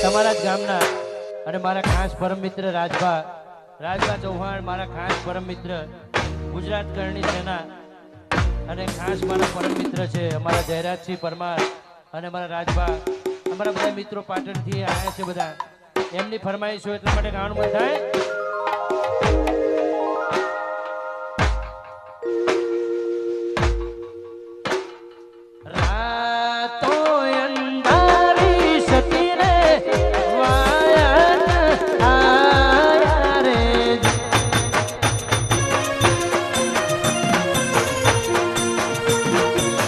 તમારા જ ગામના અને મારા ખાસ પરમ મિત્ર રાજભા રાજભા ચૌહાણ, મારા ખાસ પરમ મિત્ર ગુજરાત કરણી સેના અને ખાસ મારા પરમ મિત્ર છે, અમારા જયરાજસિંહ પરમાર અને અમારા રાજભા. અમારા બધા મિત્રો પાટણથી આવ્યા છે બધા. એમની ફરમાઈશો એટલા માટે ગાણું બંધાય